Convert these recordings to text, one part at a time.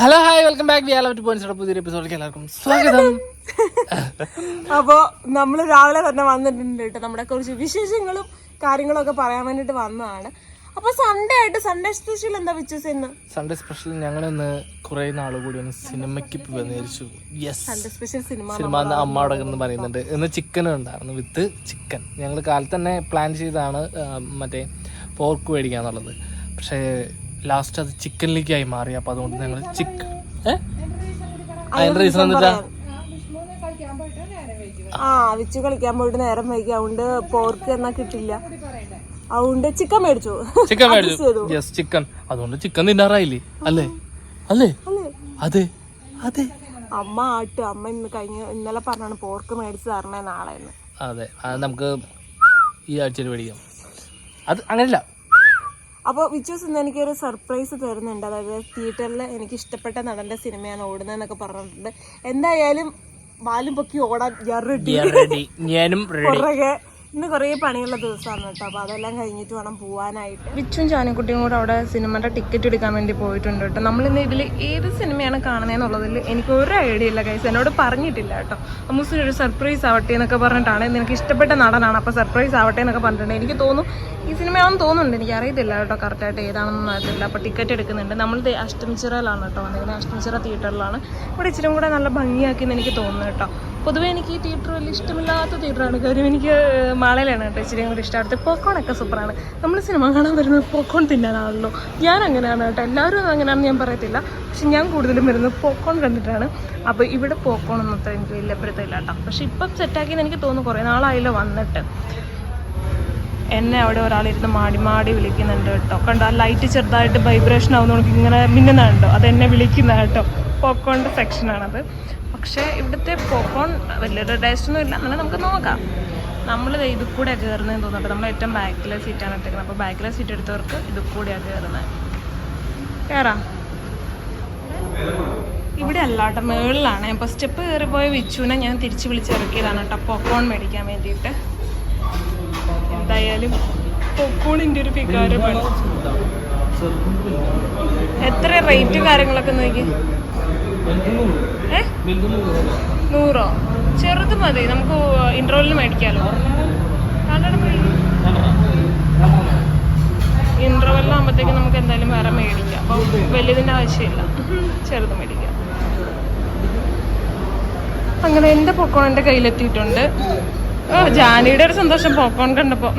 Hello hi welcome back to points പുതിയൊരു എപ്പിസോഡിലേക്ക് എല്ലാവർക്കും സ്വാഗതം. അപ്പോ നമ്മൾ രാവിലെ തന്നെ വന്നിട്ടുണ്ട് കേട്ടോ. നമ്മുടെ കുറച്ച് വിശേഷങ്ങളും കാര്യങ്ങളും ഒക്കെ പറയാൻ വേണ്ടിട്ട് വന്നതാണ്. അപ്പൊ സൺഡേ ആയിട്ട് സൺഡേ സ്പെഷ്യൽ എന്താ വിശ്വസ് ഇന്ന്? സൺഡേ സ്പെഷ്യൽ ഞങ്ങൾ ഇന്ന് കുറെ നാൾ കൂടി ഒന്ന് സിനിമയ്ക്ക് വിചാരിച്ചു. Yes Sunday special cinema cinema എന്ന് അമ്മ അവിടെ എന്ന് പറയുന്നുണ്ട്. ഇന്ന് ചിക്കൻ ഉണ്ടായിരുന്നു വിത്ത് ചിക്കൻ ഞങ്ങൾ കാലത്ത് തന്നെ പ്ലാൻ ചെയ്താണ് മറ്റേ പോർക്ക് മേടിക്കാന്നുള്ളത്. പക്ഷേ ലാസ്റ്റ് അത് ചിക്കനിലേക്കായി മാറി. അപ്പോൾ അതുകൊണ്ട് ഞങ്ങൾ ചിക്കൻ ഏഹ് അതിന്റെ റീസൺ എന്താ ആ വിച്ചു കളിക്കാൻ പോയിട്ട് നേരം വൈകി. അതുകൊണ്ട് പോർക്ക് എന്നാ കിട്ടില്ല. അതുകൊണ്ട് ചിക്കൻ മേടിച്ചു. ചിക്കൻ മേടിച്ചു. യെസ് ചിക്കൻ അതുകൊണ്ട് ചിക്കൻ തിന്നാറായില്ലേ? അല്ലേ? അല്ലേ? അതെ. അതെ. അമ്മ ആട്ട്. അമ്മ ഇന്ന് കഴിഞ്ഞ ഇന്നലെ പറഞ്ഞാണ് പോർക്ക് മേടിച്ച് തരണേ നാളെ അതെ. അത് നമുക്ക് ഈ ആഴ്ചയിൽ മേടിക്കാം. അത് അങ്ങനെയല്ല. അപ്പോൾ വിച്ചൂസ് ഇന്ന് എനിക്കൊരു സർപ്രൈസ് തരുന്നുണ്ട്. അതായത് തിയേറ്ററിൽ എനിക്ക് ഇഷ്ടപ്പെട്ട നടന്റെ സിനിമയാണ് ഓടുന്നതെന്നൊക്കെ പറഞ്ഞിട്ടുണ്ട്. എന്തായാലും വാലും പൊക്കി ഓടാൻ ഞാൻ റെഡി ഞാനും പുറകെ ഇന്ന് കുറേ പണിയുള്ള ദിവസമാണ് കേട്ടോ. അപ്പോൾ അതെല്ലാം കഴിഞ്ഞിട്ട് വേണം പോവാനായിട്ട്. വിച്ചും ജാനിക്കുട്ടിയും കൂടെ അവിടെ സിനിമയുടെ ടിക്കറ്റ് എടുക്കാൻ വേണ്ടി പോയിട്ടുണ്ട് കേട്ടോ. നമ്മളിന്ന് ഇതിൽ ഏത് സിനിമയാണ് കാണുന്നതെന്നുള്ളതിൽ എനിക്ക് ഒരു ഐഡിയ ഇല്ല കൈസ് എന്നോട് പറഞ്ഞിട്ടില്ല കേട്ടോ. അമ്മൂസിന് ഒരു സർപ്രൈസ് ആവട്ടെ എന്നൊക്കെ പറഞ്ഞിട്ടാണ് നിനക്ക് ഇഷ്ടപ്പെട്ട നടനാണ്. അപ്പോൾ സർപ്രൈസ് ആവട്ടെ എന്നൊക്കെ പറഞ്ഞിട്ടുണ്ട്. എനിക്ക് തോന്നുന്നു ഈ സിനിമയാണെന്ന് തോന്നുന്നുണ്ട്. എനിക്ക് അറിയത്തില്ല കേട്ടോ കറക്റ്റായിട്ട് ഏതാണെന്നൊന്നും അറിയത്തില്ല. അപ്പോൾ ടിക്കറ്റ് എടുക്കുന്നുണ്ട്. നമ്മൾ അഷ്ടമിച്ചിറയിലാണ് കേട്ടോ വന്നിരിക്കുന്നത്. അഷ്ടമിച്ചിറ തിയേറ്ററിലാണ് ഇവിടെ ഇച്ചിരി കൂടെ നല്ല ഭംഗിയാക്കിയെന്ന് എനിക്ക് തോന്നുന്നു കേട്ടോ. പൊതുവേ എനിക്ക് ഈ തിയേറ്റർ വലിയ ഇഷ്ടമില്ലാത്ത തിയേറ്ററാണ് കാര്യം എനിക്ക് മാളയിലാണ് കേട്ടോ ഇച്ചിരി കൂടി ഇഷ്ടം പോക്കോണൊക്കെ സൂപ്പറാണ് നമ്മൾ സിനിമ കാണാൻ വരുന്നത് പോക്കോൺ തിന്നാനാണല്ലോ. ഞാൻ അങ്ങനെയാണ് കേട്ടോ. എല്ലാവരും അങ്ങനെയാണെന്ന് ഞാൻ പറയത്തില്ല. പക്ഷെ ഞാൻ കൂടുതലും വരുന്നത് പോക്കോൺ കണ്ടിട്ടാണ്. അപ്പോൾ ഇവിടെ പോക്കോൺ ഒന്നും അത്ര എനിക്ക് വലിയ പിടുത്തമില്ല കേട്ടോ. പക്ഷെ ഇപ്പം സെറ്റാക്കിയെന്ന് എനിക്ക് തോന്നുന്നു കുറേ നാളായില്ല വന്നിട്ട്. എന്നെ അവിടെ ഒരാളിരുന്ന് മാടി മാടി വിളിക്കുന്നുണ്ട് കേട്ടോ. കണ്ടോ ആ ലൈറ്റ് ചെറുതായിട്ട് വൈബ്രേഷൻ ആവുന്ന നമുക്ക് ഇങ്ങനെ മിന്നുന്നുണ്ടോ അത് എന്നെ വിളിക്കുന്ന കേട്ടോ. പോക്കോണിന്റെ സെക്ഷനാണത് പക്ഷേ ഇവിടുത്തെ പോപ്കോൺ വലിയൊരു ടേസ്റ്റ് ഒന്നും ഇല്ല. എന്നാലും നമുക്ക് നോക്കാം. നമ്മൾ ഇത് കൂടെ കയറുന്നതെന്ന് തോന്നുന്നുണ്ട് നമ്മൾ ഏറ്റവും ബാക്കിലെ സീറ്റാണ് എടുത്തേക്കുന്നത് അപ്പോൾ ബാക്കിലെ സീറ്റ് എടുത്തവർക്ക് ഇത് കൂടെയാണ് കയറുന്നത് കയറാം ഇവിടെ അല്ല കേട്ടോ മേളിലാണ്. അപ്പോൾ സ്റ്റെപ്പ് കയറി പോയ വിച്ചുവിനെ ഞാൻ തിരിച്ച് വിളിച്ചിറക്കിയതാണ് കേട്ടോ പോപ്കോൺ മേടിക്കാൻ വേണ്ടിയിട്ട്. എന്തായാലും പോപ്കോണിന്റെ ഒരു വികാരമാണ്. എത്ര റേറ്റ് കാര്യങ്ങളൊക്കെ നോക്കി? നൂറോ? ചെറുത് മതി. നമുക്ക് ഇൻട്രോലിന് മേടിക്കാമല്ലോ ഇൻട്രോവെല്ലാകുമ്പോഴത്തേക്കും നമുക്ക് എന്തായാലും വേറെ മേടിക്കാം. അപ്പോൾ വലിയതിന്റെ ആവശ്യമില്ല. ചെറുത് മേടിക്കാം. അങ്ങനെ എന്റെ പൊക്കോൺ എന്റെ കയ്യിലെത്തിയിട്ടുണ്ട്. ഓ ജാനിയുടെ ഒരു സന്തോഷം പോക്കോൺ കണ്ടപ്പോൾ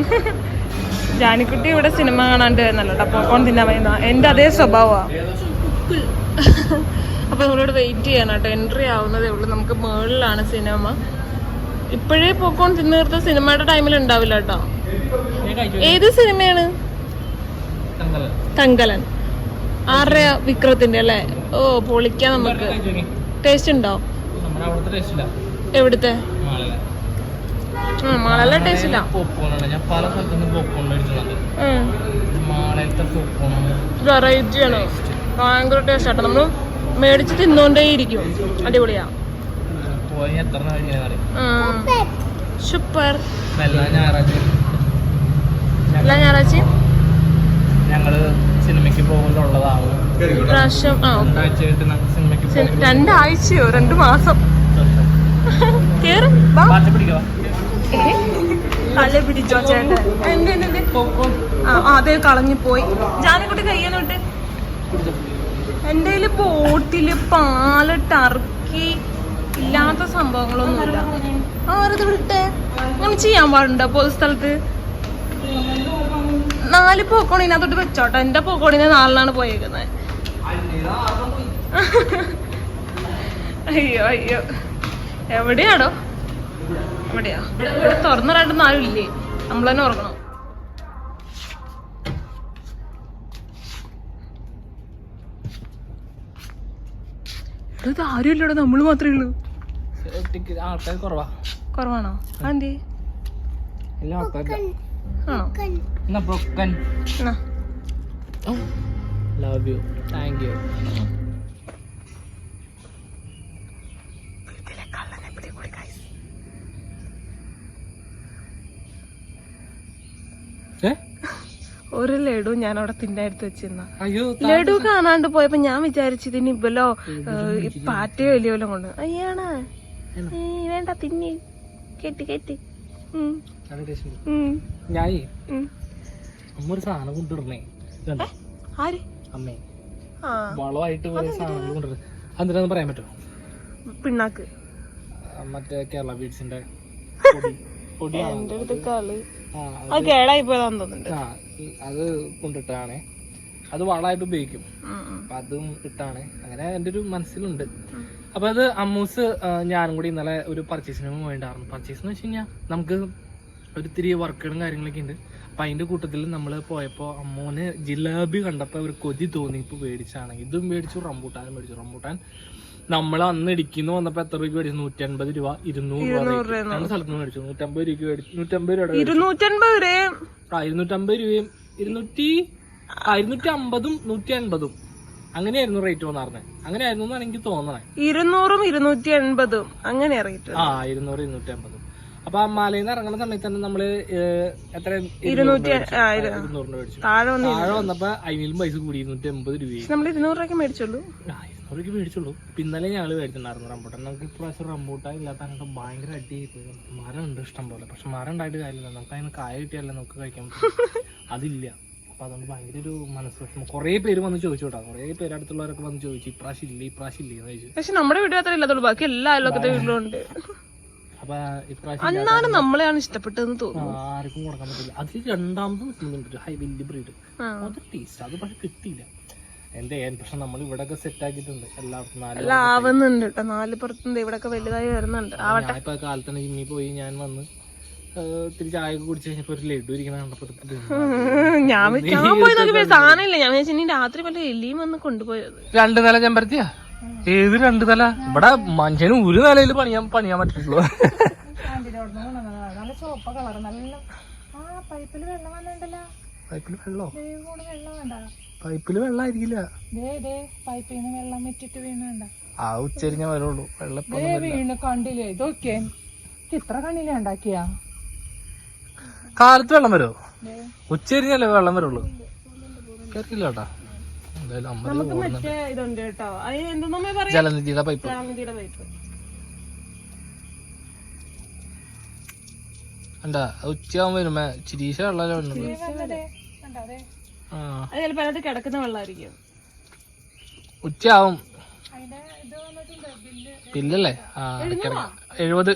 ജാനിക്കുട്ടി ഇവിടെ സിനിമ കാണാണ്ട് വരുന്നല്ലോ പോക്കോൺ തിന്നാൻ വരുന്ന എന്റെ അതേ സ്വഭാവമാണ് അപ്പോൾ നിങ്ങളോട് വെയിറ്റ് ചെയ്യണം കേട്ടോ. എൻട്രി ആവുന്നതേ ഉള്ളൂ. നമുക്ക് മുകളിലാണ് സിനിമ ഇപ്പോഴേ പോക്കോൺ തിന്നു തീർത്ത സിനിമയുടെ ടൈമിൽ ഉണ്ടാവില്ല കേട്ടോ. ഏത് സിനിമയാണ് തങ്കലൻ. ആറര വിക്രത്തിന്റെ അല്ലേ? ഓ പൊളിക്കാം നമുക്ക്. ടേസ്റ്റ് ഉണ്ടോ? എവിടുത്തെ? മാളല്ല ടേസ്റ്റ് ഇല്ല. വെറൈറ്റി ആണ്. ഭയങ്കര ടേസ്റ്റ് ആട്ടോ നമ്മൾ മേടിച്ച് തിന്നോണ്ടേ ഇരിക്കും അടിപൊളിയാ. പോയി എത്ര നാൾ ഇങ്ങനെ അറിയാം സൂപ്പർ. എല്ലാ ഞായറാഴ്ച. ഞങ്ങൾ സിനിമയ്ക്ക് പോകുന്നുള്ളതാണ് പ്രാവശ്യം രണ്ടാഴ്ചയോ? രണ്ടു മാസം? കേറും? തല പിടിച്ചോ ചേട്ടൻ? എന്ത് അതേ കളഞ്ഞു പോയി. ജാനക്കുട്ടി കയ്യെന്നോട്ട് കയ്യിൽ ബോട്ടിൽ പാൽ ടർക്കി ഇല്ലാത്ത സംഭവങ്ങളൊന്നുമില്ല. ആരത് വിട്ടെ അങ്ങനെ ചെയ്യാൻ പാടുണ്ടോ പൊതു സ്ഥലത്ത്? നാല് പോക്കോൺ ഇതിനകത്തോട്ട് വെച്ചോട്ടെ. എന്റെ പോക്കോണിനെ നാലിനാണ് പോയേക്കുന്നത്. അയ്യോ അയ്യോ. എവിടെയാടോ? എവിടെയാ? ഇവിടെ തുറന്നിടാണ്ടൊന്നും ആരും ഇല്ലേ നമ്മൾ തന്നെ ഇത് ആരും നമ്മൾ നമ്മൾ മാത്രമേ ഉള്ളൂ. ആൾക്കാർ കുറവാ. കുറവാണോ? അതെന്തേ എല്ലാ ആൾക്കാരും ആണോ? എന്നാ ബ്രോക്കൻ എന്നാ? ലവ് യു താങ്ക് യു ഏ? ഒരു ലഡു ഞാൻ അവിടെ തിന്നാഎടുത്ത് വെച്ചിരുന്ന. ലഡു കാണാണ്ട് പോയപ്പോ ഞാൻ വിചാരിച്ചു ഇതിന് ഇവലോ പാറ്റയോ വല്ലതും കൊണ്ട് അയ്യാണ് വേണ്ട തിന്നി കെട്ടി കെട്ടി. ഞാനേ അമ്മ ഒരു സാധനം ആര്? അമ്മേ. വളമായിട്ട് അതെന്തിനാന്ന് പറയാൻ പറ്റുമോ? പിണ്ണാക്ക്. മറ്റേ കേരള ബീഡ്സിന്റെ പൊടിയാണ് എന്റെ അത് കേടായി പോയതാന്ന് തോന്നുന്നുണ്ട്. ആ അത് കൊണ്ടിട്ടാണ്. അത് വളമായിട്ട് ഉപയോഗിക്കും. അപ്പൊ അതും ഇട്ടാണ്. അങ്ങനെ എന്റെ ഒരു മനസ്സിലുണ്ട്. അപ്പൊ അത് അമ്മൂസ് ഞാനും കൂടി ഇന്നലെ ഒരു പർച്ചേസിന് വേണ്ടായിരുന്നു. പർച്ചേസ് എന്ന് വെച്ച് കഴിഞ്ഞാൽ നമുക്ക് ഒരു ഇത്തിരി വർക്കുകളും കാര്യങ്ങളൊക്കെ ഉണ്ട്. അപ്പൊ അതിന്റെ കൂട്ടത്തിൽ നമ്മൾ പോയപ്പോ അമ്മൂന് ജിലേബി കണ്ടപ്പോ ഒരു കൊതി തോന്നി. ഇപ്പൊ മേടിച്ചാണ്. ഇതും മേടിച്ചു റംബൂട്ടാനും മേടിച്ചു. റംബൂട്ടാൻ നമ്മൾ അന്ന് ഇടിക്കുന്നു വന്നപ്പോ എത്ര രൂപ മേടിച്ചു? നൂറ്റി അൻപത് രൂപ ഇരുന്നൂറ് രൂപ. രണ്ട് സ്ഥലത്ത് നിന്ന് മേടിച്ചു. നൂറ്റമ്പത് രൂപയ്ക്ക് മേടിച്ചു നൂറ്റമ്പത് രൂപ ഇരുന്നൂറ്റമ്പത് രൂപ. രൂപയും ആ ഇരുന്നൂറ്റമ്പത് രൂപയും ഇരുന്നൂറ്റി ആ ഇരുന്നൂറ്റി അമ്പതും നൂറ്റി അൻപതും അങ്ങനെയായിരുന്നു റേറ്റ് വന്നാർന്നെ. അങ്ങനെയായിരുന്നു എന്നാണ് എനിക്ക് തോന്നണേ. ഇരുന്നൂറും ഇരുന്നൂറ്റി എൺപതും അങ്ങനെ റേറ്റ് ആ ഇരുന്നൂറ് ഇരുന്നൂറ്റി അമ്പതും അപ്പൊ ആ മലയിൽ നിന്ന് ഇറങ്ങുന്ന സമയത്ത് തന്നെ നമ്മൾ എത്ര? ഇരുന്നൂറ്റി ഇരുന്നൂറിന് മേടിച്ചു. താഴെ വന്ന് താഴെ വന്നപ്പോ അതിനും പൈസ കൂടി ഇരുന്നൂറ്റി എൺപത് രൂപ നമ്മൾ ഇരുന്നൂറ് രൂപയ്ക്ക് മേടിച്ചുള്ളൂ. രൂപയ്ക്ക് മേടിച്ചുള്ളൂ പിന്നലെ ഇന്നലെ ഞങ്ങൾ മേടിച്ചിട്ടുണ്ടായിരുന്നു റംബൂട്ടാൻ. നമുക്ക് ഇപ്രാവശ്യം റംബൂട്ടാൻ ഇല്ലാത്ത ഭയങ്കര അടി ആയിപ്പോയി മരം ഉണ്ട് ഇഷ്ടം പോലെ. പക്ഷെ മരം ഉണ്ടായിട്ട് കാര്യമില്ല. നമുക്ക് അതിന് കായ കിട്ടിയാലേ നമുക്ക് കഴിക്കാൻ പറ്റും. അതില്ല. അപ്പൊ അതുകൊണ്ട് ഭയങ്കര ഒരു മനസ്സ് കുറേ പേര് വന്ന് ചോദിച്ചു കേട്ടോ. കുറേ പേര് അടുത്തുള്ളവരൊക്കെ വന്ന് ചോദിച്ചു. ഇപ്രാവശ്യം ഇല്ല ഇപ്രാവശ്യം ഇല്ല എന്ന് ചോദിച്ചു. പക്ഷെ നമ്മുടെ വീട്ടിൽ അത്ര ഇല്ലാത്തുള്ളൂ. ബാക്കി എല്ലാ അയൽവക്കത്തെ വീട്ടിലും ഉണ്ട്. അപ്പൊ ഇപ്രാവശ്യം അന്നാണ് നമ്മളെയാണ് ഇഷ്ടപ്പെട്ടതെന്ന് തോന്നുന്നു. ആർക്കും കൊടുക്കാൻ പറ്റില്ല. അത് രണ്ടാമത് നിൽക്കുന്നുണ്ട് ഹൈ വലിയ ബ്രീഡ് അത് ടേസ്റ്റ് അത് പക്ഷെ കിട്ടിയില്ല. എന്റെ പക്ഷെ നമ്മൾ ഇവിടൊക്കെ സെറ്റ് ആക്കിയിട്ടുണ്ട്. എല്ലാവർക്കും നാല് ആവുന്നുണ്ട് കേട്ടോ നാല് പുറത്തുണ്ട്. ഇവിടൊക്കെ വലുതായി വരുന്നുണ്ട്. ആവട്ടെ. ഞാനിപ്പോ കാലത്തന്നെ ജിമ്മി പോയി ഞാൻ വന്ന് ഇത്തിരി ചായ കുടിച്ച് കഴിഞ്ഞപ്പോ ഒരു ലഡു ഇരിക്കണ കണ്ടപ്പോ ഞാൻ പോയി നോക്കിയപ്പോ സാധനമില്ല ഞാൻ വിചാരിച്ചു രാത്രി വല്ല എലിയും വന്ന് കൊണ്ടുപോയത്. രണ്ട് നില ചെമ്പരത്തിയാ? ഏത് രണ്ടു നില? ഇവിടെ മനുഷ്യന് ഒരു നിലയിൽ പണിയാൻ പണിയാൻ പറ്റുള്ളൂ നല്ല ചോപ്പ കളർ നല്ല ആ പൈപ്പിൽ വെള്ളം വന്നിട്ടല്ലോ പൈപ്പിൽ വെള്ളോ? വെള്ളം വേണ്ട. പൈപ്പിൽ വെള്ളമായിരിക്കില്ല പൈപ്പിൽ നിന്ന് വെള്ളം വെച്ചിട്ട് വീണുണ്ട ആ ഉച്ചരിഞ്ഞ വരുള്ളൂ വെള്ളം. വീണ് കണ്ടില്ലേ? ഇതൊക്കെ. ഇത്ര കണ്ണിലേ ഉണ്ടാക്കിയാ കാലത്ത് വെള്ളം വരുമോ ഉച്ചരിഞ്ഞല്ലേ വെള്ളം വരുള്ളൂ? കേട്ടില്ല കേട്ടാ. ജലനിധിയുടെ പൈപ്പ്. എന്താ ഉച്ചയാകുമ്പോ വരുമ്പോ ചിരീശ വെള്ളം അത് അതിനകത്ത് കിടക്കുന്ന വെള്ളമായിരിക്കും. ഉച്ചയാവും. ബില്ലല്ലേ? ആ. എഴുപത്.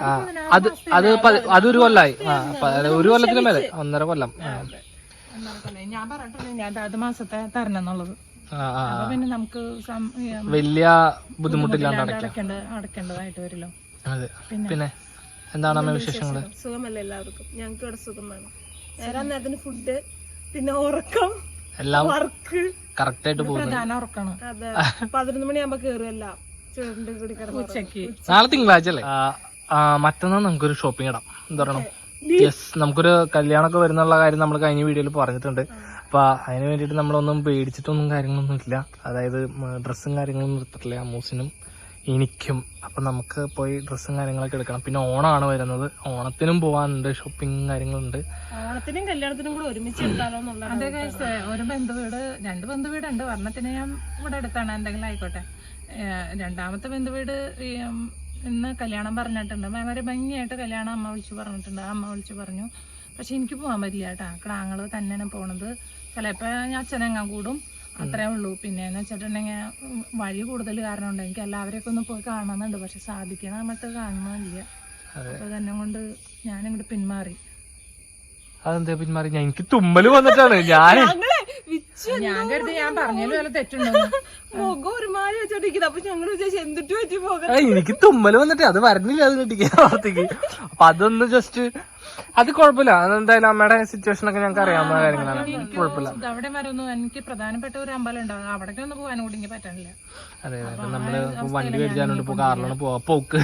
ആ അത് അത് ഒരു അതൊരു കൊല്ലായി. ഒരു കൊല്ലത്തിന് മേലെ. ഒന്നര കൊല്ലം. ഞാൻ പറഞ്ഞിട്ടുണ്ട് ഞാൻ അത് മാസത്തെ തരണം എന്നുള്ളത് പിന്നെ നമുക്ക് വലിയ ബുദ്ധിമുട്ടില്ലാണ്ട് അടക്കേണ്ടതായിട്ട് വരില്ലോ. അതെ. പിന്നെ? എന്താണ് അമ്മ വിശേഷങ്ങൾ? സുഖമല്ല എല്ലാവർക്കും? ഞങ്ങൾക്ക് ഇവിടെ സുഖമാണ് വേണം. നേരത്തിന് ഫുഡ് പിന്നെ ഉറക്കം എല്ലാം വർക്ക് കറക്റ്റ് ആയിട്ട് പോകുന്നു പ്രധാന ഉറക്കാണ്. അതെ. പതിനൊന്ന് മണിയാകുമ്പോ കേറുമല്ല ചേട്ടന്റെ കൂടി കിടന്ന് ഉച്ചയ്ക്ക് നാളെ തിങ്കളാഴ്ച അല്ലേ? മറ്റന്നാൾ നമുക്കൊരു ഷോപ്പിംഗ് ഇടാം. എന്താ പറയണം? യെസ് നമുക്കൊരു കല്യാണമൊക്കെ വരുന്നുള്ള കാര്യം നമ്മൾ കഴിഞ്ഞ വീഡിയോയിൽ പറഞ്ഞിട്ടുണ്ട്. അപ്പൊ അതിന് വേണ്ടിയിട്ട് നമ്മളൊന്നും പേടിച്ചിട്ടൊന്നും കാര്യങ്ങളൊന്നും ഇല്ല. അതായത് ഡ്രസ്സും കാര്യങ്ങളൊന്നും നിർത്തിട്ടില്ല അമ്മൂസിനും. എനിക്കും. അപ്പം നമുക്ക് പോയി ഡ്രസ്സും കാര്യങ്ങളൊക്കെ എടുക്കണം. പിന്നെ ഓണമാണ് വരുന്നത്. ഓണത്തിനും പോകാനുണ്ട് ഷോപ്പിംഗ് കാര്യങ്ങളുണ്ട്. ഓണത്തിനും കല്യാണത്തിനും കൂടെ ഒരുമിച്ച് അതെ ഗൈസ് ഒരു ബന്ധുവീട് രണ്ട് ബന്ധുവീടുണ്ട്. വർണത്തിന് ഞാൻ ഇവിടെ അടുത്താണ്. എന്തെങ്കിലും ആയിക്കോട്ടെ. രണ്ടാമത്തെ ബന്ധുവീട് ഇന്ന് കല്യാണം പറഞ്ഞിട്ടുണ്ട്. വളരെ ഭംഗിയായിട്ട് കല്യാണം അമ്മ വിളിച്ചു പറഞ്ഞിട്ടുണ്ട്. അമ്മ വിളിച്ചു പറഞ്ഞു. പക്ഷെ എനിക്ക് പോകാൻ പറ്റില്ല കേട്ടോ. ക്ടാങ്ങൾ തന്നെയാണ് പോണത്. ചിലപ്പോൾ ഞാൻ അച്ഛനെങ്ങാൻ കൂടും. അത്രേ ഉള്ളൂ. പിന്നെ എന്ന് വെച്ചിട്ടുണ്ടെങ്കിൽ വഴി കൂടുതൽ കാരണം ഉണ്ട് എനിക്ക് എല്ലാവരെയൊക്കെ ഒന്ന് പോയി കാണണമെന്നുണ്ട് പക്ഷെ സാധിക്കണ നമ്മൾക്ക് കാണണമില്ല. അപ്പൊ തന്നെ കൊണ്ട് ഞാനിങ്ങോട്ട് പിന്മാറി. അതെന്താ പിന്മാറി? എനിക്ക് തുമ്മൽ വന്നിട്ടാണ്. ഞാൻ ഞാൻ കരുതി ഞാൻ പറഞ്ഞാലും വല്ല തെറ്റുണ്ടോ മുഖം ഒരുമാതിരി വെച്ചോണ്ടിരിക്കുന്നത് അപ്പൊ ഞങ്ങൾ വിചാരിച്ചു എന്തിട്ട് പറ്റി പോകാം എനിക്ക് തുമ്മൽ വന്നിട്ട് അത് വരണില്ല അത് കിട്ടിക്കാൻ പുറത്തേക്ക് അപ്പൊ അതൊന്ന് ജസ്റ്റ് അത് കുഴപ്പമില്ല. അതെന്തായാലും അമ്മയുടെ സിറ്റുവേഷൻ ഒക്കെ ഞങ്ങൾക്ക് അറിയാവുന്ന കാര്യങ്ങളാണ്. കുഴപ്പമില്ല. അവിടെ വരെ എനിക്ക് പ്രധാനപ്പെട്ട ഒരു അമ്പലം ഉണ്ടാവും. അവിടേക്ക് ഒന്ന് പോകാൻ കൂടി എനിക്ക് പറ്റണില്ല. അതെ അതെ. നമ്മൾ വണ്ടി മേടിച്ചാലുണ്ട് ഇപ്പൊ കാറിലാണ് പോവാ. പോക്ക്.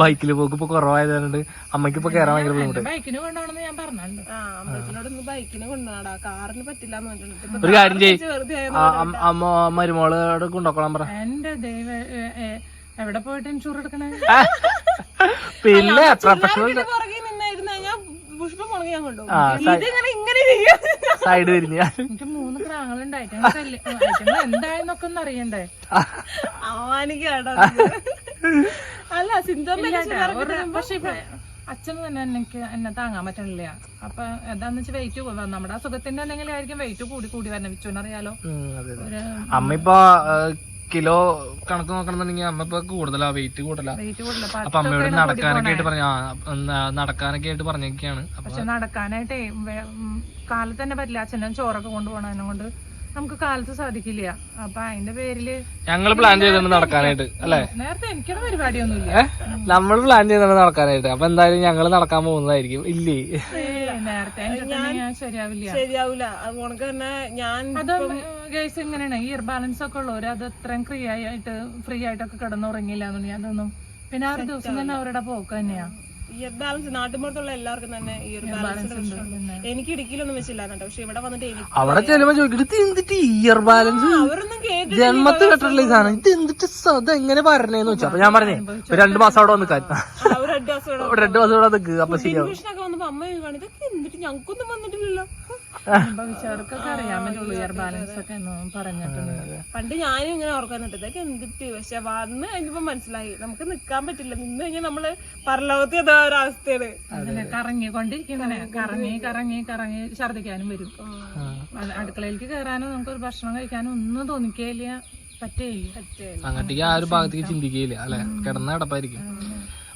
ബൈക്കിൽ പോക്ക് ഇപ്പൊ കുറവായതുകൊണ്ട് അമ്മയ്ക്ക് ഇപ്പൊ കേറാൻ ഭയങ്കര ബുദ്ധിമുട്ട്. ബൈക്കിന് കൊണ്ടുപോകണമെന്ന് ഞാൻ പറഞ്ഞു ആ അമ്പലത്തിനോട് ബൈക്കിന് കൊണ്ടുപോകടാ കാറിന് പറ്റില്ല എന്ന് ഒരു കാര്യം ചെയ്യ്. മരുമോളോട് കൊണ്ടുപോക്കോളാൻ പറ. എന്റെ ദൈവ എവിടെ പോയിട്ട് ഇൻഷൂർ എടുക്കണേ? പിന്നെ പ്രൊഫഷണൽ. സൈഡ് തിരിഞ്ഞ് എനിക്ക് മൂന്ന് ക്രാങ്ങളുണ്ടായിട്ട് എന്തായെന്നൊക്കെ ഒന്ന് അറിയണ്ടേ? അല്ല സിന്ധു പക്ഷെ അച്ഛന് തന്നെ എനിക്ക് എന്നെ താങ്ങാൻ പറ്റണില്ല. അപ്പൊ എന്താന്ന് വെച്ചാൽ വെയിറ്റ് നമ്മുടെ അസുഖത്തിന്റെ അല്ലെങ്കിൽ ആയിരിക്കും വെയിറ്റ് കൂടി കൂടി വരണം. വിച്ചുവിനറിയാലോ അമ്മ ഇപ്പൊ കിലോ കണക്ക് നോക്കണമെന്നുണ്ടെങ്കിൽ അമ്മ ഇപ്പൊ കൂടുതലാ വെയിറ്റ് കൂടുതലാ. അപ്പൊ അമ്മയോട് നടക്കാനൊക്കെ ആയിട്ട് പറഞ്ഞ നടക്കാനൊക്കെ ആയിട്ട് പറഞ്ഞൊക്കെയാണ് പക്ഷെ നടക്കാനായിട്ടേ കാലത്ത് തന്നെ പറ്റില്ല. അച്ഛനും ചോറൊക്കെ കൊണ്ടുപോകണം എന്നെ കൊണ്ട് നമുക്ക് കാലത്ത് സാധിക്കില്ല. അപ്പൊ അതിന്റെ പേരിൽ ഞങ്ങൾ പ്ലാൻ ചെയ്തിട്ടുണ്ട് നടക്കാനായിട്ട് അല്ലെ? നേരത്തെ എനിക്കുള്ള പരിപാടിയൊന്നുമില്ല. നമ്മൾ പ്ലാൻ ചെയ്തിട്ടുണ്ട് നടക്കാനായിട്ട്. അപ്പൊ എന്തായാലും ഞങ്ങൾ നടക്കാൻ പോകുന്നതായിരിക്കും. ഇല്ലേ? നേരത്തെ ഞാൻ ശരിയാവില്ല. ഉണക്ക് തന്നെ ഞാൻ അത് ഗൈസ് എങ്ങനെയാണ്? ഇയർ ബാലൻസ് ഒക്കെ ഉള്ളവര് അത് അത്രയും ഫ്രീ ആയിട്ട് ഫ്രീ ആയിട്ടൊക്കെ കിടന്നുറങ്ങിയില്ല എന്നുണ്ടെങ്കിൽ അതൊന്നും പിന്നെ ആറ് ഒരു ദിവസം തന്നെ അവരുടെ പോക്ക് തന്നെയാ. ഇയർ ബാലൻസ് നാട്ടുമ്പുറത്തുള്ള എല്ലാവർക്കും തന്നെ ഇയർ ബാലൻസ് പ്രശ്നമുണ്ട്. എനിക്ക് ഇടുക്കിയിലൊന്നും വെച്ചില്ല കേട്ടോ. പക്ഷെ ഇവിടെ വന്നിട്ട് എനിക്ക് അവിടെ ചെല്ലുമ്പോ ചോദിക്കും എന്തിട്ട് ഇയർ ബാലൻസ് അവരൊന്നും കേട്ടില്ല ജന്മത്ത് കേട്ടിട്ടുള്ള ഈ സാധനം. ഇത് എന്തിട്ട് അത് എങ്ങനെ പറഞ്ഞേന്ന് വെച്ചു. അപ്പൊ ഞാൻ പറഞ്ഞേ ഒരു രണ്ടു മാസം അവിടെ വന്ന് കാര്യം രണ്ട് മാസം ഇവിടെ നിൽക്കുക അപ്പൊ ശരിയാവും. അമ്മ എന്നിട്ട് ഞങ്ങൾക്കൊന്നും വന്നിട്ടില്ലല്ലോ. അനുഭവിച്ചവർക്കൊക്കെ അറിയാൻ പറ്റുള്ളൂ. ഇയർ ബാലൻസ് ഒക്കെ എന്ന് പറഞ്ഞിട്ടുണ്ട്. പണ്ട് ഞാനും ഇങ്ങനെ ഓർക്കുന്നുണ്ട് ഇതൊക്കെ എന്തിട്ട്? പക്ഷെ വന്ന് കഴിഞ്ഞപ്പോ മനസ്സിലായി. നമുക്ക് നിക്കാൻ പറ്റില്ല. നിന്ന് കഴിഞ്ഞാൽ നമ്മൾ പരലോകത്ത് ഏതാ ഒരവസ്ഥയാണ് അങ്ങനെ കറങ്ങിക്കൊണ്ടിരിക്കുന്നേ കറങ്ങി കറങ്ങി കറങ്ങി ഛർദിക്കാനും വരും. അടുക്കളയിലേക്ക് കയറാനോ നമുക്ക് ഒരു ഭക്ഷണം കഴിക്കാനോ ഒന്നും തോന്നിക്കുകയില്ല പറ്റേയില്ല അങ്ങോട്ടേക്ക് ആ ഒരു ഭാഗത്തേക്ക് ചിന്തിക്കുകയില്ല അല്ലെ? കിടന്ന കിടപ്പായിരിക്കും.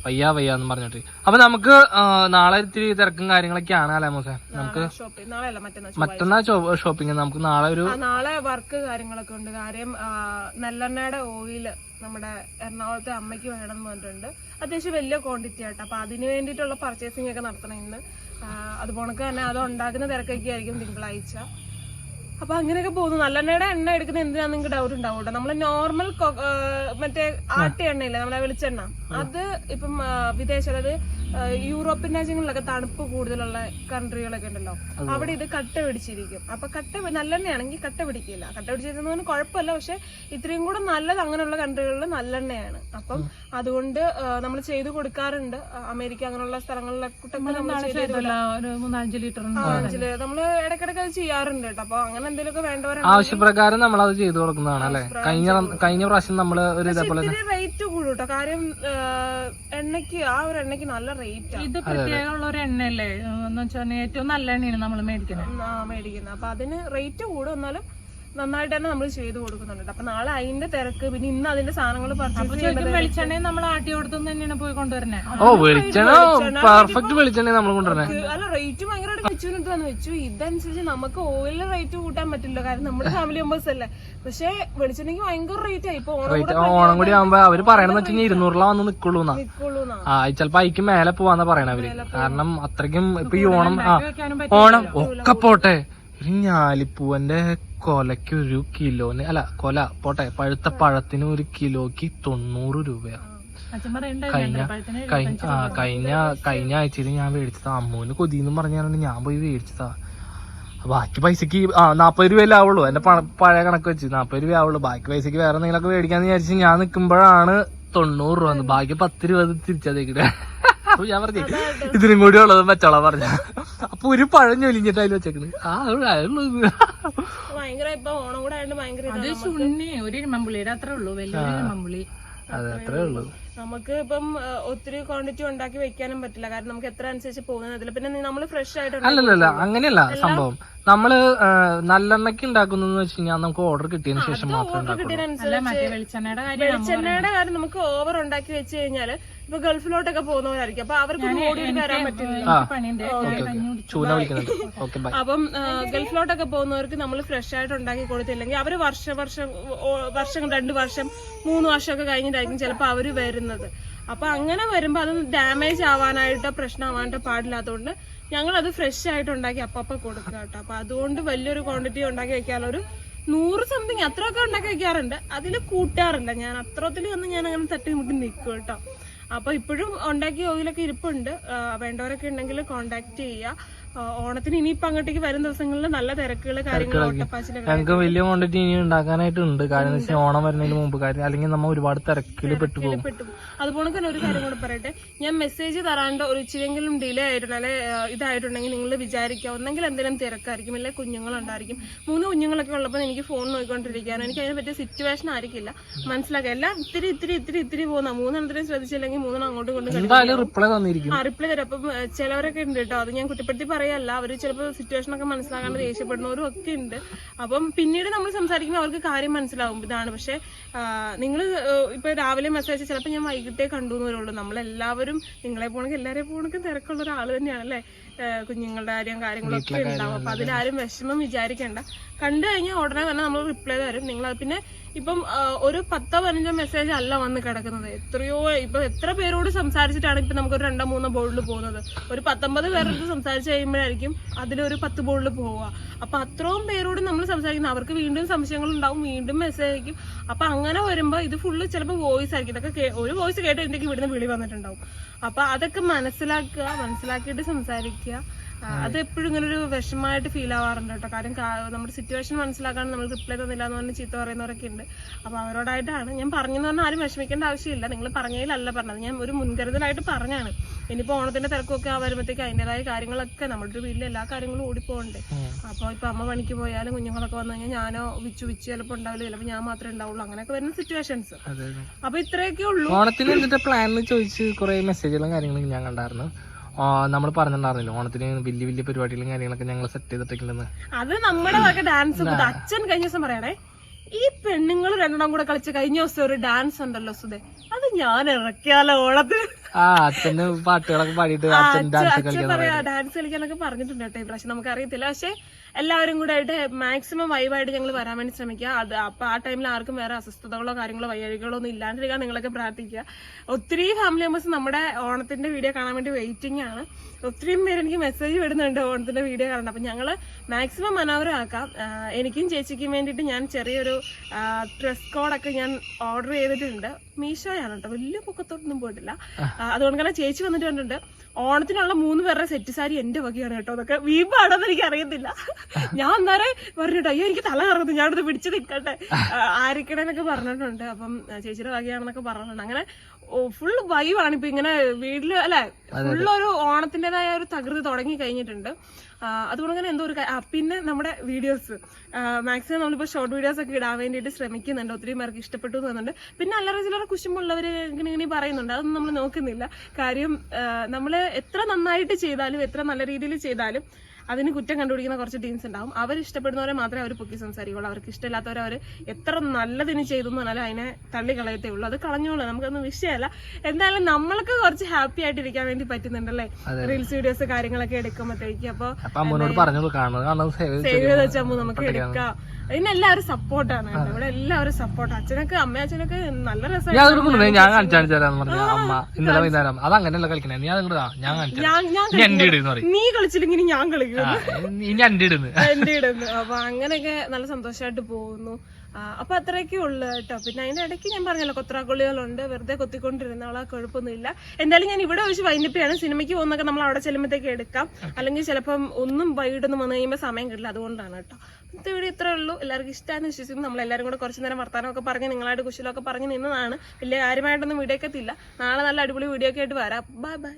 വയ്യ വയ്യ എന്ന് പറഞ്ഞിട്ട്. അപ്പൊ നമുക്ക് നാളെ ഇത്തിരി തിരക്കും കാര്യങ്ങളൊക്കെയാണ് അല്ലെ മോസെ നമുക്ക് മറ്റന്നാ ഷോപ്പിംഗ് നമുക്ക് നാളെ ഒരു നാളെ വർക്ക് കാര്യങ്ങളൊക്കെ ഉണ്ട്. കാര്യം നെല്ലെണ്ണയുടെ ഓയിൽ നമ്മുടെ എറണാകുളത്തെ അമ്മയ്ക്ക് വേണം എന്ന് പറഞ്ഞിട്ടുണ്ട്. അത്യാവശ്യം വലിയ ക്വാണ്ടിറ്റി ആയിട്ട് അപ്പൊ അതിന് വേണ്ടിയിട്ടുള്ള പർച്ചേസിംഗ് ഒക്കെ നടത്തണം ഇന്ന്. അതുപോലെ തന്നെ അത് ഉണ്ടാക്കുന്ന തിരക്കൊക്കെ ആയിരിക്കും തിങ്കളാഴ്ച. അപ്പൊ അങ്ങനെയൊക്കെ പോകുന്നു. നല്ലെണ്ണയുടെ എണ്ണ എടുക്കുന്ന എന്തിനാ നിങ്ങൾക്ക് ഡൗട്ട് ഉണ്ടാവും നമ്മൾ നോർമൽ മറ്റേ ആട്ടി എണ്ണയില്ലേ? നമ്മളെ വെളിച്ചെണ്ണ. അത് ഇപ്പം വിദേശ അതായത് യൂറോപ്യൻ രാജ്യങ്ങളിലൊക്കെ തണുപ്പ് കൂടുതലുള്ള കൺട്രികളൊക്കെ ഉണ്ടല്ലോ. അവിടെ ഇത് കട്ട പിടിച്ചിരിക്കും. അപ്പൊ കട്ട നല്ലെണ്ണയാണെങ്കിൽ കട്ട പിടിക്കില്ല. കട്ട പിടിച്ചിരുന്നതിന് കുഴപ്പമില്ല. പക്ഷെ ഇത്രയും കൂടെ നല്ലത് അങ്ങനെയുള്ള കൺട്രികളിൽ നല്ലെണ്ണയാണ്. അപ്പം അതുകൊണ്ട് നമ്മൾ ചെയ്തു കൊടുക്കാറുണ്ട്. അമേരിക്ക അങ്ങനെയുള്ള സ്ഥലങ്ങളിലൊക്കെ നമ്മൾ ലിറ്റർ. നമ്മൾ ഇടയ്ക്കിടയ്ക്ക് അത് ചെയ്യാറുണ്ട് കേട്ടോ. അപ്പൊ അങ്ങനെ എന്തെങ്കിലുമൊക്കെ വേണ്ടവരാണ് ആവശ്യപ്രകാരം നമ്മൾ അത് ചെയ്തു കൊടുക്കുന്നതാണ് അല്ലെ? കഴിഞ്ഞ കഴിഞ്ഞ പ്രാവശ്യം നമ്മൾ ഒരു ഇതേപോലെ റേറ്റ് കൂടും കേട്ടോ കാര്യം ആ, എണ്ണയ്ക്ക് ആ ഒരു എണ്ണയ്ക്ക് നല്ല റേറ്റ് ഇത് പ്രത്യേകമുള്ള ഒരു എണ്ണയല്ലേ? എന്ന് വെച്ചാൽ ഏറ്റവും നല്ല എണ്ണയാണ് നമ്മൾ മേടിക്കുന്നത്. മേടിക്കുന്നത്. അപ്പൊ അതിന് റേറ്റ് കൂടും. എന്നാലും നന്നായിട്ട് തന്നെ നമ്മൾ ചെയ്തു കൊടുക്കുന്നുണ്ട്. അപ്പൊ നാളെ അതിന്റെ തിരക്ക് പിന്നെ ഇന്ന് അതിന്റെ സാധനങ്ങൾ നമ്മൾ തന്നെയാണ് പോയി കൊണ്ടുവരുന്നത് ഓ വെളിച്ചെണ്ണ പെർഫെക്റ്റ് വെളിച്ചെണ്ണ നമ്മൾ കൊണ്ടുവരണേ അല്ല റേറ്റ് ഭയങ്കരമായിട്ട് വെച്ചു വന്ന്. വെച്ചു ഇതനുസരിച്ച് നമുക്ക് ഓയിലിന് റേറ്റ് കൂട്ടാൻ പറ്റില്ല. കാരണം നമ്മുടെ ഫാമിലി മെമ്പേഴ്സ് അല്ലേ. പക്ഷെ വെളിച്ചെണ്ണയ്ക്ക് ഭയങ്കര റേറ്റ് ആയി. ഇപ്പൊ ഓണം കൂടി ആവുമ്പോ അവർ പറയണെന്ന് ഇരുന്നൂറിലാ വന്ന് നിക്കുള്ളൂ ആ ചിലപ്പോ അയക്ക് മേലെ പോവാന്നാ പറയണ അവർ. കാരണം അത്രയ്ക്കും ഇപ്പൊ ഈ ഓണം ആ ഓണം ഒക്കെ പോട്ടെ. ഒരു ഞാലിപ്പൂവന്റെ കൊലക്ക് ഒരു കിലോന് അല്ല കൊല പോട്ടെ പഴുത്ത പഴത്തിന് ഒരു കിലോക്ക് തൊണ്ണൂറ് രൂപയാണ് കഴിഞ്ഞ കഴിഞ്ഞ ആ കഴിഞ്ഞ കഴിഞ്ഞ ആഴ്ചയിൽ ഞാൻ മേടിച്ചതാ. അമ്മൂന് കൊതിന്ന് പറഞ്ഞാണ് ഞാൻ പോയി മേടിച്ചതാ. ബാക്കി പൈസക്ക് ആ നാപ്പത് രൂപയല്ലേ ആവുള്ളൂ. എന്റെ പഴയ കണക്ക് വെച്ച് നാപ്പത് രൂപ ആവുള്ളൂ. ബാക്കി പൈസക്ക് വേറെ എന്തെങ്കിലുമൊക്കെ മേടിക്കാന്ന് വിചാരിച്ച് ഞാൻ നിക്കുമ്പോഴാണ് തൊണ്ണൂറ് രൂപ ബാക്കി പത്ത് രൂപ തിരിച്ചതേക്കിട്ട് അപ്പൊ ഞാൻ പറഞ്ഞു ഇതിനും കൂടി ഉള്ളത് പറ്റോളാ പറഞ്ഞ. അപ്പൊ ഒരു പഴം ഞൊലിഞ്ഞിട്ട് അതിൽ വെച്ചേക്കണ്. ആ അത് ഭയങ്കര ഇപ്പൊ ഓണം കൂടെ ഭയങ്കര അത് ചുണ്ണി ഒരു ഇരുമ്പുള്ളിയുടെ അത്രേ ഉള്ളൂ വലിയൊരു മമ്പുളി അതെ അത്രേ ഉള്ളൂ. നമുക്ക് ഇപ്പം ഒത്തിരി ക്വാണ്ടിറ്റി ഉണ്ടാക്കി വെക്കാനും പറ്റില്ല. കാരണം നമുക്ക് എത്ര അനുസരിച്ച് പോകുന്നതില്ല പിന്നെ നമ്മൾ ഫ്രഷ് ആയിട്ട് അല്ലല്ല അങ്ങനെയല്ല സംഭവം. നമ്മൾ നല്ലെണ്ണയ്ക്ക് ഉണ്ടാക്കുന്നതെന്ന് വെച്ച് കഴിഞ്ഞാൽ നമുക്ക് ഓർഡർ കിട്ടിയതിന് ശേഷം മാത്രമേ വെളിച്ചെണ്ണയുടെ കാര്യം വെളിച്ചെണ്ണയുടെ കാര്യം നമുക്ക് ഓവർ ഉണ്ടാക്കി വെച്ച് കഴിഞ്ഞാൽ ഇപ്പൊ ഗൾഫിലോട്ടൊക്കെ പോകുന്നവരായിരിക്കും അപ്പൊ അവർക്ക് ഓടി വരാൻ പറ്റില്ല അപ്പം ഗൾഫിലോട്ടൊക്കെ പോകുന്നവർക്ക് നമ്മൾ ഫ്രഷ് ആയിട്ട് ഉണ്ടാക്കി കൊടുത്തില്ലെങ്കിൽ അവർ വർഷ വർഷം വർഷം രണ്ട് വർഷം മൂന്ന് വർഷമൊക്കെ കഴിഞ്ഞിട്ടായിരിക്കും ചിലപ്പോൾ അവർ വരുന്നത്. അപ്പൊ അങ്ങനെ വരുമ്പോൾ അത് ഡാമേജ് ആവാനായിട്ടോ പ്രശ്നമാവാനായിട്ടോ പാടില്ലാത്തതുകൊണ്ട് ഞങ്ങൾ അത് ഫ്രഷ് ആയിട്ട് ഉണ്ടാക്കി അപ്പപ്പ കൊടുക്കുക കേട്ടോ. അപ്പൊ അതുകൊണ്ട് വലിയൊരു ക്വാണ്ടിറ്റി ഉണ്ടാക്കി വെക്കാനുള്ള ഒരു നൂറ് സംതിങ് അത്രയൊക്കെ ഉണ്ടാക്കി വെക്കാറുണ്ട്. അതിൽ കൂട്ടാറില്ല. ഞാൻ അത്രത്തിൽ ഒന്നും ഞാൻ അങ്ങനെ തട്ടിമുട്ടി നിൽക്കും കേട്ടോ. അപ്പൊ ഇപ്പോഴും ഉണ്ടാക്കിയ ഓയിലൊക്കെ ഇരിപ്പുണ്ട്. വേണ്ടവരൊക്കെ ഉണ്ടെങ്കിൽ കോണ്ടാക്ട് ചെയ്യുക. ഓണത്തിന് ഇനിയിപ്പോ അങ്ങോട്ടേക്ക് വരും ദിവസങ്ങളിൽ നല്ല തിരക്കുകൾ കാര്യങ്ങൾ ഞങ്ങൾക്ക് വലിയ ക്വാണ്ടിറ്റി ഇനി ഉണ്ടാക്കാനായിട്ടുണ്ട് കാര്യം എന്ന് വെച്ചാൽ ഓണം വരുന്നതിന് മുമ്പ് കാര്യം. അല്ലെങ്കിൽ നമ്മൾ ഒരുപാട് തിരക്കിൽ പെട്ടുപോകും പെട്ടു അതുപോലെ തന്നെ ഒരു കാര്യം കൂടെ പറയട്ടെ. ഞാൻ മെസ്സേജ് തരാണ്ട് ഒരു ഇച്ചിരിയെങ്കിലും ഡിലേ ആയിരുന്നു അല്ലെ ഇതായിട്ടുണ്ടെങ്കിൽ നിങ്ങൾ വിചാരിക്കുക. ഒന്നെങ്കിൽ എന്തെങ്കിലും തിരക്കായിരിക്കും. അല്ലെ കുഞ്ഞുങ്ങളുണ്ടായിരിക്കും. മൂന്ന് കുഞ്ഞുങ്ങളൊക്കെ ഉള്ളപ്പോൾ എനിക്ക് ഫോൺ നോക്കിക്കൊണ്ടിരിക്കാനോ എനിക്ക് അതിനെ പറ്റിയ സിറ്റുവേഷൻ ആയിരിക്കില്ല. മനസ്സിലാക്കുക. എല്ലാം ഇത്തിരി ഇത്തിരി ഇത്തിരി ഇത്തിരി പോകുന്ന. മൂന്നെണ്ണത്തിനും ശ്രദ്ധിച്ചില്ലെങ്കിൽ മൂന്നെണ്ണം അങ്ങോട്ടും കൊണ്ട് റിപ്ലൈ തന്നിരിക്കും. ആ റിപ്ലൈ തരാം. അപ്പം ചിലവരൊക്കെ ഉണ്ട് കേട്ടോ. അത് ഞാൻ കുറ്റപ്പെടുത്തി പറയല്ല അവർ ചിലപ്പോൾ സിറ്റുവേഷൻ ഒക്കെ മനസ്സിലാക്കാണ്ട് ദേഷ്യപ്പെടുന്നവരും ഒക്കെ ഉണ്ട്. അപ്പം പിന്നീട് നമ്മൾ സംസാരിക്കുമ്പോൾ അവർക്ക് കാര്യം മനസ്സിലാവും. ഇതാണ് പക്ഷേ നിങ്ങൾ ഇപ്പൊ രാവിലെ മെസ്സേജ് ചിലപ്പോൾ ഞാൻ വൈകിട്ടേ കണ്ടു എന്ന് വരുള്ളൂ. നമ്മളെല്ലാവരും നിങ്ങളെ പോകണമെങ്കിൽ എല്ലാവരെയും പോകണമെങ്കിൽ തിരക്കുള്ള ഒരാൾ തന്നെയാണ് അല്ലേ കുഞ്ഞുങ്ങളുടെ കാര്യം കാര്യങ്ങളൊക്കെ ഉണ്ടാവും. അപ്പൊ അതിലാരും വിഷമം വിചാരിക്കേണ്ട. കണ്ടു കഴിഞ്ഞാൽ ഉടനെ തന്നെ നമ്മൾ റിപ്ലൈ തരും. നിങ്ങൾ പിന്നെ ഇപ്പം ഒരു പത്തോ പതിനഞ്ചോ മെസ്സേജ് അല്ല വന്ന് കിടക്കുന്നത്. എത്രയോ ഇപ്പൊ എത്ര പേരോട് സംസാരിച്ചിട്ടാണ് ഇപ്പൊ നമുക്ക് ഒരു രണ്ടോ മൂന്നോ ബോർഡിൽ പോകുന്നത്? ഒരു പത്തൊമ്പത് പേരോട് സംസാരിച്ച് കഴിയുമ്പോഴായിരിക്കും അതിലൊരു പത്ത് ബോർഡിൽ പോവുക. അപ്പൊ അത്രയും പേരോട് നമ്മൾ സംസാരിക്കുന്നത് അവർക്ക് വീണ്ടും സംശയങ്ങൾ ഉണ്ടാവും വീണ്ടും മെസ്സേജ് അയക്കും. അപ്പൊ അങ്ങനെ വരുമ്പോ ഇത് ഫുള്ള് ചിലപ്പോൾ വോയിസ് ആയിരിക്കും. ഇതൊക്കെ ഒരു വോയിസ് കേട്ട് എന്തെങ്കിലും ഇവിടുന്ന് വിളി വന്നിട്ടുണ്ടാവും. അപ്പൊ അതൊക്കെ മനസ്സിലാക്കുക മനസ്സിലാക്കിയിട്ട് സംസാരിക്കുക. അത് എപ്പോഴും ഇങ്ങനെ ഒരു വിഷമമായിട്ട് ഫീൽ ആവാറുണ്ട് കേട്ടോ. കാര്യം നമ്മുടെ സിറ്റുവേഷൻ മനസ്സിലാക്കാൻ നമ്മൾ റിപ്ലൈ തന്നില്ല എന്ന് പറഞ്ഞ് ചീത്ത പറയുന്നവരൊക്കെ ഉണ്ട്. അപ്പൊ അവരോടായിട്ടാണ് ഞാൻ പറഞ്ഞെന്ന് പറഞ്ഞാൽ ആരും വിഷമിക്കേണ്ട ആവശ്യമില്ല. നിങ്ങൾ പറഞ്ഞതിലല്ല പറഞ്ഞത്. ഞാൻ ഒരു മുൻകരുതലായിട്ട് പറഞ്ഞാണ്. ഇനിയിപ്പോ ഓണത്തിന്റെ തിരക്കൊക്കെ ആ വരുമ്പോഴത്തേക്ക് അതിന്റെതായ കാര്യങ്ങളൊക്കെ നമ്മുടെ ഒരു വീട്ടിലെ എല്ലാ കാര്യങ്ങളും ഓടിപ്പോണ്ടേ അപ്പോൾ ഇപ്പൊ അമ്മ പണിക്ക് പോയാലും കുഞ്ഞുങ്ങളൊക്കെ വന്നു കഴിഞ്ഞാൽ ഞാനോ വിച്ചു വിച്ചു ചിലപ്പോൾ ഉണ്ടാവില്ല. ചിലപ്പോൾ ഞാൻ മാത്രമേ ഉണ്ടാവുള്ളൂ. അങ്ങനെയൊക്കെ വരുന്ന സിറ്റുവേഷൻസ് അതെ അതെ. അപ്പൊ ഇത്രയൊക്കെ ഉള്ളൂ. ഓണത്തിന് എന്ന് ചോദിച്ച് കുറെ മെസ്സേജുകളും കാര്യങ്ങളും ഞാൻ കണ്ടായിരുന്നു. നമ്മൾ പറഞ്ഞിട്ടുണ്ടായിരുന്നില്ല ഓണത്തിന് വലിയ വലിയ പരിപാടികളും കാര്യങ്ങളൊക്കെ ഞങ്ങൾ സെറ്റ് ചെയ്തിട്ടേക്കുണ്ടെന്ന് അത് നമ്മുടെ ഡാൻസ് അച്ഛൻ കഴിഞ്ഞ ദിവസം പറയണേ ഈ പെണ്ണുങ്ങൾ രണ്ടെണ്ണം കൂടെ കളിച്ച് കഴിഞ്ഞ ദിവസം ഒരു ഡാൻസ് ഉണ്ടല്ലോ സുധേ. അത് ഞാൻ ഇറക്കിയാലോ ഓണത്തിന്? ആ അച്ഛന് പാട്ടുകളൊക്കെ പാടിയിട്ട് അച്ഛൻ ഡാൻസ് കളിക്കാൻ ഡാൻസ് കളിക്കാനൊക്കെ പറഞ്ഞിട്ടുണ്ട് കേട്ടോ നമുക്ക് അറിയത്തില്ല പക്ഷെ എല്ലാവരും കൂടെ ആയിട്ട് മാക്സിമം വൈബായിട്ട് ഞങ്ങൾ വരാൻ വേണ്ടി ശ്രമിക്കുക. അത് അപ്പൊ ആ ടൈമിൽ ആർക്കും വേറെ അസ്വസ്ഥതകളോ കാര്യങ്ങളോ വയ്യഴികളോ ഒന്നും ഇല്ലാണ്ടിരിക്കാൻ നിങ്ങളൊക്കെ പ്രാർത്ഥിക്കുക. ഒത്തിരി ഫാമിലി മെമ്പേഴ്സ് നമ്മുടെ ഓണത്തിന്റെ വീഡിയോ കാണാൻ വേണ്ടി വെയിറ്റിംഗ് ആണ്. ഒത്തിരിയും പേര് എനിക്ക് മെസ്സേജ് വിടുന്നുണ്ട് ഓണത്തിന്റെ വീഡിയോ കാണാൻ. അപ്പൊ ഞങ്ങൾ മാക്സിമം മനോഹരമാക്കാം. ആക്കാം എനിക്കും ചേച്ചിക്കും വേണ്ടിയിട്ട് ഞാൻ ചെറിയൊരു ഡ്രസ് കോഡൊക്കെ ഞാൻ ഓർഡർ ചെയ്തിട്ടുണ്ട്. മീഷോയാണ് കേട്ടോ. വലിയ പൊക്കത്തോട്ടൊന്നും പോയിട്ടില്ല. അതുകൊണ്ട് തന്നെ ചേച്ചി വന്നിട്ട് കണ്ടിട്ടുണ്ട് ഓണത്തിനുള്ള മൂന്ന് പേരുടെ സെറ്റ് സാരി എന്റെ വകയാണ് കേട്ടോ. അതൊക്കെ വീമ്പാണെന്ന് എനിക്ക് അറിയത്തില്ല. ഞാൻ അന്നേരം പറഞ്ഞിട്ടോ അയ്യോ എനിക്ക് തല കറങ്ങുന്നു ഞാനത് പിടിച്ചു നിൽക്കട്ടെ. ആരിക്കണേന്നൊക്കെ പറഞ്ഞിട്ടുണ്ട്. അപ്പം ചേച്ചിയുടെ വകയാണെന്നൊക്കെ പറഞ്ഞിട്ടുണ്ട്. അങ്ങനെ ഫുൾ വൈവാണ് ഇപ്പൊ ഇങ്ങനെ വീട്ടിൽ അല്ലെ ഫുൾ ഒരു ഓണത്തിന്റേതായ ഒരു തകൃതി തുടങ്ങി കഴിഞ്ഞിട്ടുണ്ട്. അതുകൊണ്ട് തന്നെ എന്തോ ഒരു പിന്നെ നമ്മുടെ വീഡിയോസ് മാക്സിമം നമ്മളിപ്പോൾ ഷോർട്ട് വീഡിയോസ് ഒക്കെ ഇടാൻ വേണ്ടിയിട്ട് ശ്രമിക്കുന്നുണ്ട്. ഒത്തിരി പേർക്ക് ഇഷ്ടപ്പെട്ടു എന്നുണ്ട് പിന്നെ അല്ലറ ചില്ലറ കുശുമ്പുള്ളവർ ഇങ്ങനെ ഇങ്ങനെ പറയുന്നുണ്ട്. അതൊന്നും നമ്മൾ നോക്കുന്നില്ല. കാര്യം നമ്മൾ എത്ര നന്നായിട്ട് ചെയ്താലും എത്ര നല്ല രീതിയിൽ ചെയ്താലും അതിന് കുറ്റം കണ്ടുപിടിക്കുന്ന കുറച്ച് ടീംസ് ഉണ്ടാവും. അവർ ഇഷ്ടപ്പെടുന്നവരെ മാത്രമേ അവർ പൊക്കി സംസാരിക്കുള്ളൂ അവർക്ക് ഇഷ്ടമില്ലാത്തവരെ അവർ എത്ര നല്ലതിന് ചെയ്തു എന്ന് പറഞ്ഞാലും അതിനെ തള്ളി കളയത്തേ ഉള്ളൂ. അത് കളഞ്ഞോളൂ. നമുക്കൊന്നും വിഷയമല്ല. എന്തായാലും നമ്മൾക്ക് കുറച്ച് ഹാപ്പി ആയിട്ടിരിക്കാൻ വേണ്ടി പറ്റുന്നുണ്ടല്ലേ റീൽസ് വീഡിയോസ് കാര്യങ്ങളൊക്കെ എടുക്കുമ്പോഴത്തേക്ക്. അപ്പോൾ സേവ് ചെയ്ത് വെച്ചാൽ നമുക്ക് എടുക്കാം. ഇതിനെല്ലാവരും സപ്പോർട്ടാണ് ഇവിടെ എല്ലാവരും സപ്പോർട്ട് അച്ഛനൊക്കെ അമ്മ അച്ഛനൊക്കെ നല്ല രസമാണ് ഞാൻ കൊടുക്കുന്നത് ഞാൻ കാണിച്ചു കാണിച്ചു തരാന്ന് പറഞ്ഞു അമ്മ ഇന്നലെ വൈകുന്നേരം അത് അങ്ങനെയല്ല കളിക്കണേ. നീ അത് ഞാൻ കാണിച്ചു ഞാൻ ഇനി എന്റെ ഇടുന്ന് പറയും. നീ കളിച്ചില്ലെങ്കിൽ ഞാൻ കളിക്കും. ആ, ഇനി എന്റെ ഇടുന്ന് എന്റെ ഇടുന്നു അപ്പൊ അങ്ങനെയൊക്കെ നല്ല സന്തോഷമായിട്ട് പോകുന്നു. ആ, അപ്പൊ അത്രയൊക്കെ ഉള്ളു കേട്ടോ. പിന്നെ അതിന്റെ ഇടയ്ക്ക് ഞാൻ പറഞ്ഞല്ലോ കൊത്രാക്കൊള്ളികളുണ്ട്. വെറുതെ കൊത്തിക്കൊണ്ടിരുന്നോളാ കുഴപ്പമൊന്നുമില്ല എന്തായാലും ഞാൻ ഇവിടെ വെച്ച് വൈകിട്ടാണ് സിനിമയ്ക്ക് പോകുന്നൊക്കെ നമ്മൾ അവിടെ ചെല്ലുമ്പോഴത്തേക്ക് എടുക്കാം. അല്ലെങ്കിൽ ചിലപ്പം ഒന്നും വൈകിട്ടൊന്നും വന്നു കഴിയുമ്പോൾ സമയം കിട്ടില്ല. അതുകൊണ്ടാണ് കേട്ടോ. ഇന്നത്തെ വീഡിയോ ഇത്രേ ഉള്ളൂ. എല്ലാവർക്കും ഇഷ്ടമാണെന്ന് വിശ്വസിക്കുന്നു. നമ്മൾ എല്ലാവരും കൂടെ കുറച്ച് നേരം വർത്താനമൊക്കെ പറഞ്ഞ് നിങ്ങളായിട്ട് കുശലമൊക്കെ പറഞ്ഞ് നിന്നതാണ്. വലിയ കാര്യമായിട്ടൊന്നും വീഡിയോ ഒക്കെ എത്തില്ല നാളെ നല്ല അടിപൊളി വീഡിയോ ഒക്കെ ആയിട്ട് വരാം. Bye bye